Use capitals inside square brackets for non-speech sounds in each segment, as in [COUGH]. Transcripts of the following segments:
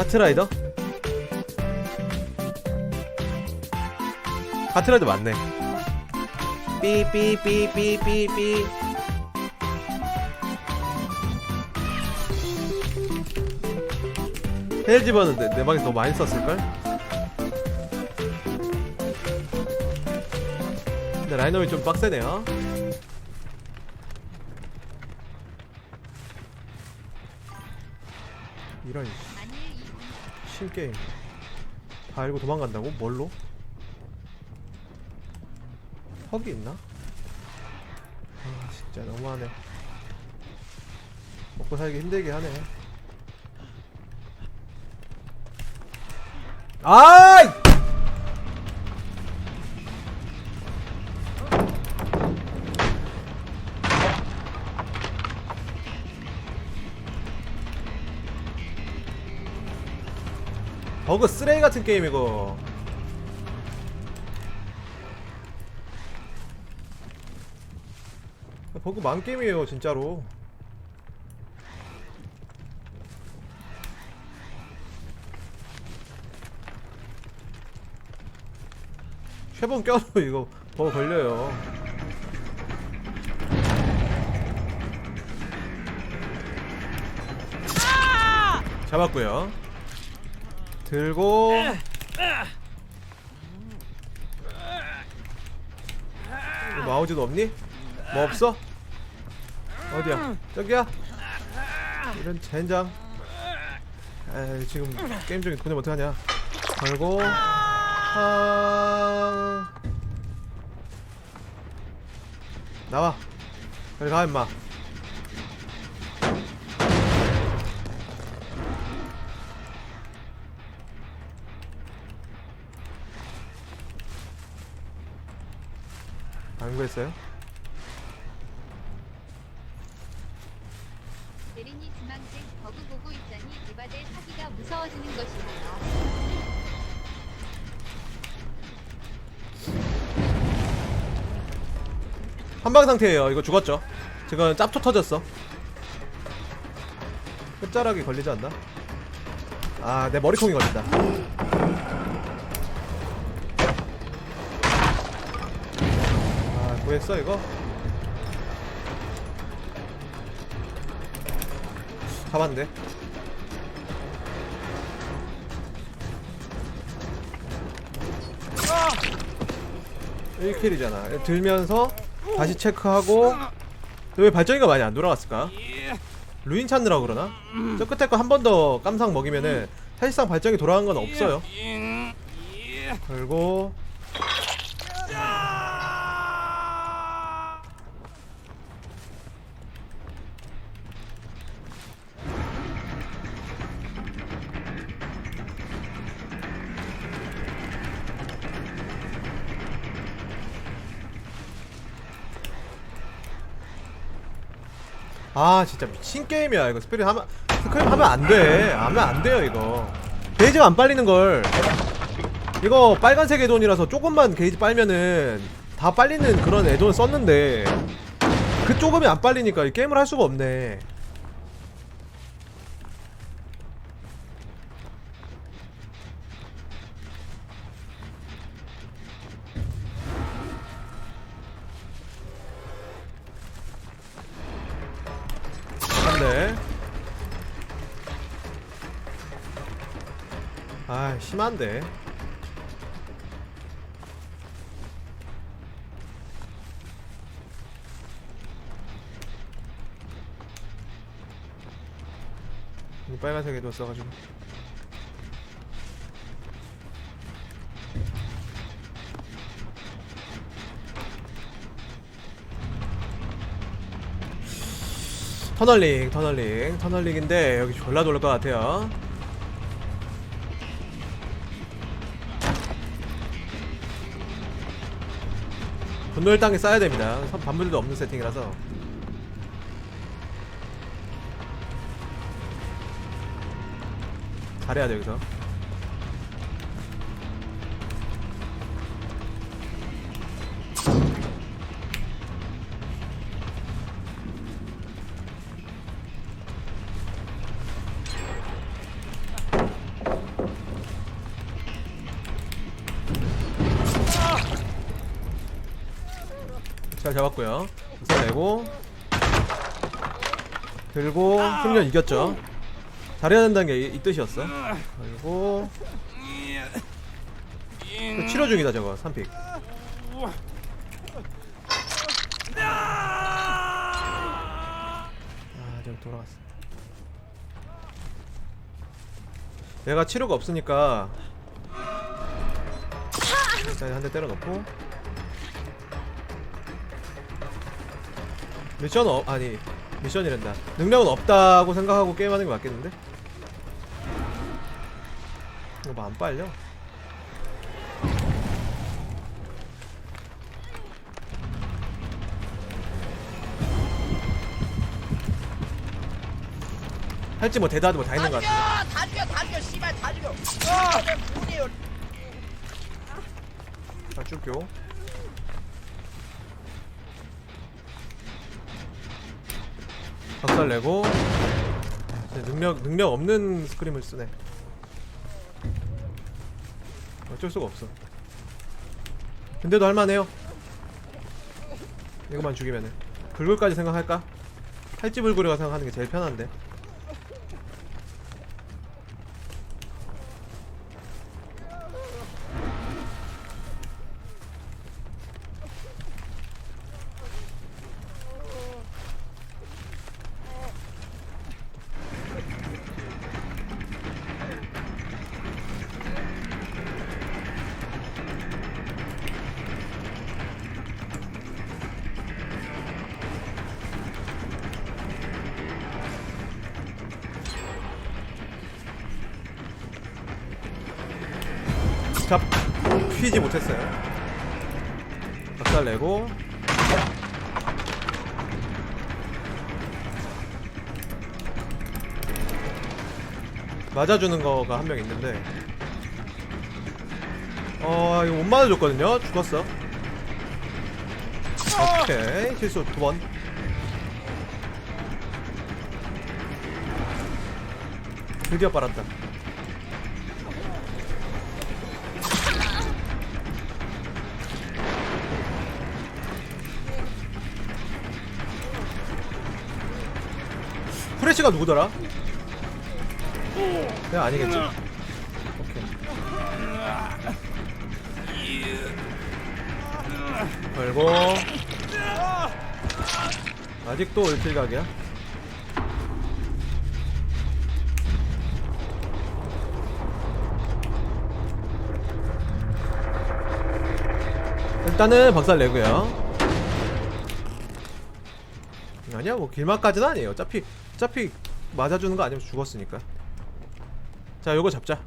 카트라이더? 카트라이더 맞네 삐삐삐삐삐삐 헬집어는 내, 내 방에서 더 많이 썼을걸? 근데 라이너이 좀 빡세네요 이런 신게임 다 알고 도망간다고? 뭘로? 헉이 있나? 아 진짜 너무하네 먹고 살기 힘들게 하네 아이! 버그 쓰레기 같은 게임 이거. 버그 망 게임이에요 진짜로. 쉐본 껴도 [LAUGHS] 이거 버그 걸려요. 잡았고요 들고 이거 마우즈도 없니? 뭐 없어? 어디야? 저기야? 이런 젠장 에이 지금 게임 중에 보내면 어떡하냐 걸고 아... 나와 빨리 가 임마 안 구했어요? 대리니 주망생 버그 보고 있자니 이바들 사기가 무서워지는 것이네요. 한방 상태예요. 이거 죽었죠. 지금 짭초 터졌어. 끝자락이 걸리지 않나? 아, 내 머리통이 걸린다. 구했어 이거? 잡았는데. 아! 1킬이잖아. 들면서 다시 체크하고 왜 발전기가 많이 안 돌아갔을까? 루인 찾느라 그러나? 저 끝에 거 한 번 더 깜상 먹이면은 사실상 발전기 돌아간 건 없어요. 그리고 아 진짜 미친 게임이야. 이거 스피릿 하면 스크림 하면 안돼. 하면 안 돼요 이거. 게이지가 안 빨리는 걸. 이거 빨간색 애돈이라서 조금만 게이지 빨면은 다 빨리는 그런 애돈 썼는데 그 조금이 안 빨리니까 이 게임을 할 수가 없네 아 심한데. 이 빨간색 애도 써가지고. 터널링 터널링. 터널링인데 여기 졸라 돌릴 것 같아요 분노일 땅에 쌓아야 됩니다. 선- 반물도 없는 세팅이라서. 잘해야 돼 여기서 박살 잡았고요. 내고. 들고 승련 이겼죠. 잘해야 된다는 게 이 뜻이었어. 그리고 또 치료 중이다 저거. 3픽. 아 저기 돌아갔어. 내가 치료가 없으니까. 일단 한 대 때려 넣고 미션 어 아니 미션이란다. 능력은 없다고 생각하고 게임하는 게 맞겠는데? 이거 뭐안 빨려? 할지 뭐 대다도 뭐다 있는 것 같아 다 죽여 다 죽여 씨발 다 죽여 어, 내 문이에요 다 죽여 박살 내고. 능력 능력 없는 스크림을 쓰네. 어쩔 수가 없어. 근데도 할만해요. 이거만 죽이면은. 불굴까지 생각할까? 할지불굴이가 생각하는 게 제일 편한데 잡 휘지 못했어요. 박살 내고. 맞아주는 거가 한 명 있는데. 어 이거 못 맞아줬거든요. 죽었어. 오케이. 실수 두번. 드디어 빨았다 프레시가 누구더라? 내가 아니겠지? 오케이. 걸고 아직도 일킬각이야? 일단은 박살 내고요 아니야 뭐 길막까지는 아니에요 어차피 어차피 맞아주는 거 아니면 죽었으니까. 자 요거 잡자.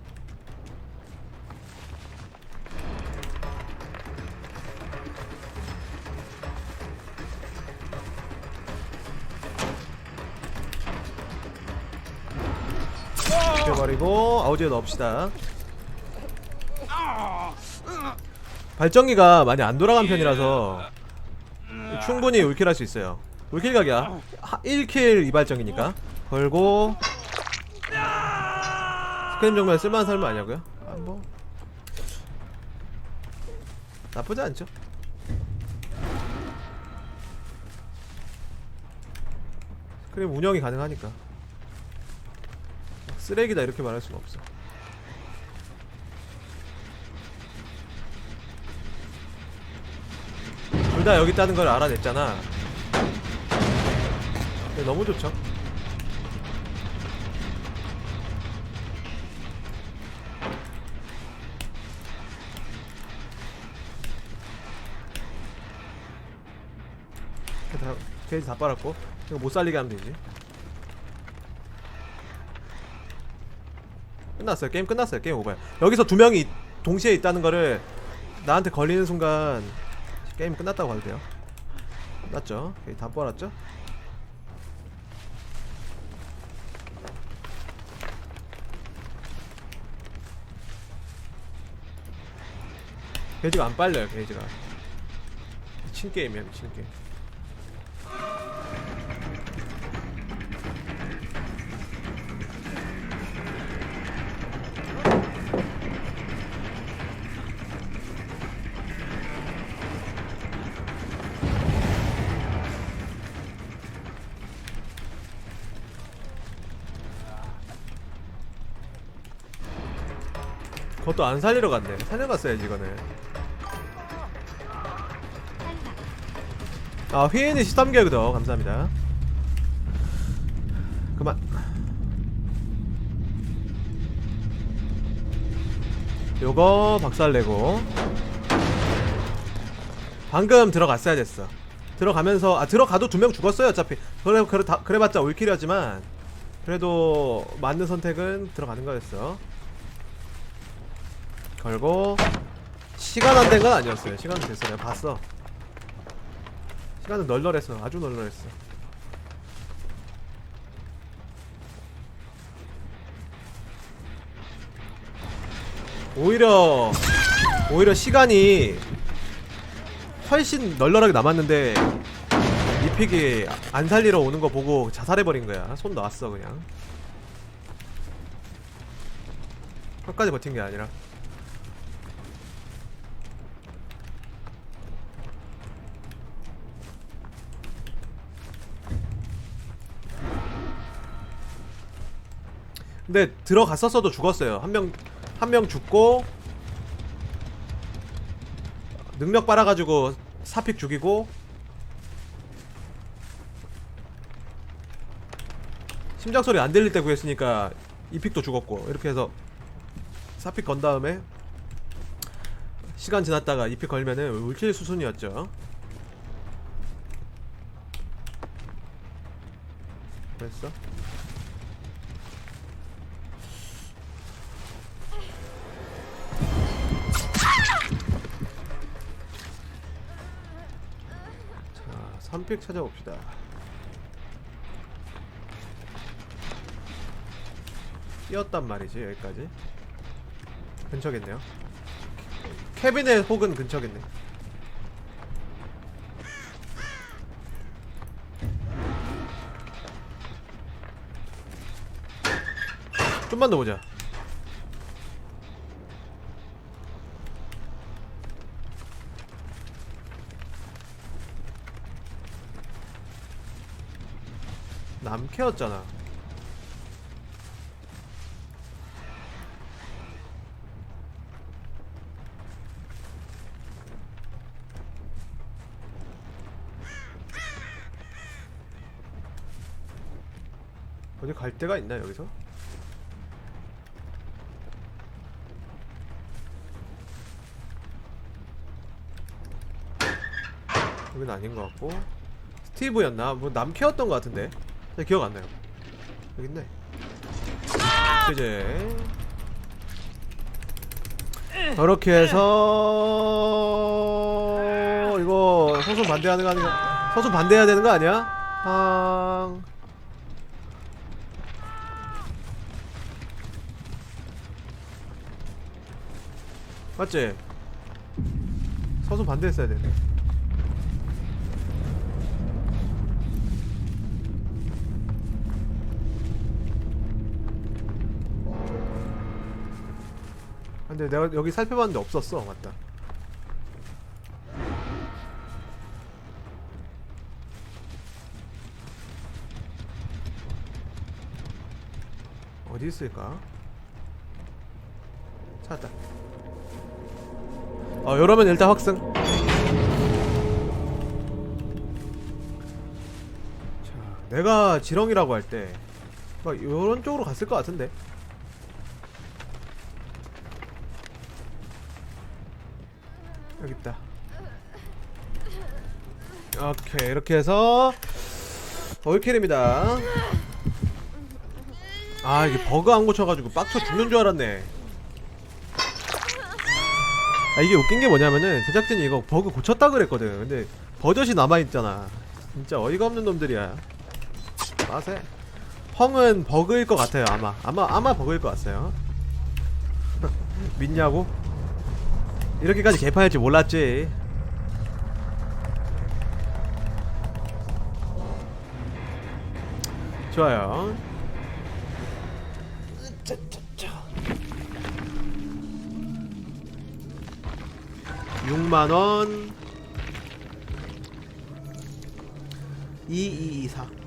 죽여버리고 아우지에 넣읍시다. 발전기가 많이 안 돌아간 편이라서 충분히 울킬할 수 있어요 울킬 각이야. 1킬 2발정이니까. 걸고. 스크림 정말 쓸만한 사람 아니냐고요? 아, 뭐. 나쁘지 않죠. 스크림 운영이 가능하니까. 쓰레기다 이렇게 말할 수가 없어. 둘 다 여기 있다는 걸 알아냈잖아 네, 너무 좋죠. 다, 게이지 다 빨았고 이거 못 살리게 하면 되지. 끝났어요. 게임 끝났어요. 게임 오버야. 여기서 두 명이 동시에 있다는 거를 나한테 걸리는 순간 게임 끝났다고 봐도 돼요. 끝났죠? 게이지 다 빨았죠 돼지가 안 빨려요 돼지가. 미친 게임이야 미친 게임. 그것도 안 살리러 갔네. 살려갔어야지 이거는. 아 휘인이 13개월더 감사합니다. 그만. 요거 박살내고. 방금 들어갔어야 됐어. 들어가면서 아 들어가도 두 명 죽었어요 어차피. 그래 그래 다, 그래봤자 올킬이었지만 그래도 맞는 선택은 들어가는 거였어. 걸고 시간 안 된 건 아니었어요. 시간은 됐어 내가 봤어 시간은 널널했어. 아주 널널했어. 오히려 오히려 시간이 훨씬 널널하게 남았는데 이픽이 안 살리러 오는 거 보고 자살해버린 거야. 손 놨어 그냥. 끝까지 버틴 게 아니라 근데 들어갔었어도 죽었어요 한 명 한 명 죽고 능력 빨아가지고 사픽 죽이고 심장 소리 안 들릴 때 구했으니까 이 픽도 죽었고 이렇게 해서 사픽 건 다음에 시간 지났다가 이 픽 걸면은 울킬 수순이었죠. 됐어? 3픽 찾아봅시다. 뛰었단 말이지 여기까지. 근처겠네요. 캐비넷 혹은 근처겠네. 좀만 더 보자 남캐였잖아 어디 갈 데가 있나 여기서? 여긴 아닌 것 같고 스티브였나? 뭐 남캐였던 것 같은데 잘 기억 안 나요 여기 있네 이제 저렇게 해서 이거 소송 반대하는 거 아니야? 소송 반대해야 되는 거 아니야? 아... 맞지? 서수 반대했어야 되네. 근데 내가 여기 살펴봤는데 없었어. 맞다. 어디 있을까? 찾았다. 어, 이러면 일단 확승. 자, 내가 지렁이라고 할 때, 막 이런 쪽으로 갔을 것 같은데. 여기 있다. 오케이, 이렇게 해서 올킬입니다. 아, 이게 버그 안 고쳐가지고 빡쳐 죽는 줄 알았네. 아 이게 웃긴 게 뭐냐면은 제작진이 이거 버그 고쳤다 그랬거든 근데 버젓이 남아 있잖아 진짜 어이가 없는 놈들이야 마세 펑은 버그일 것 같아요 아마 아마 아마 버그일 것 같아요 [LAUGHS] 믿냐고? 이렇게까지 개판일 지 몰랐지. 좋아요. 으짜짜짜 6만원 2224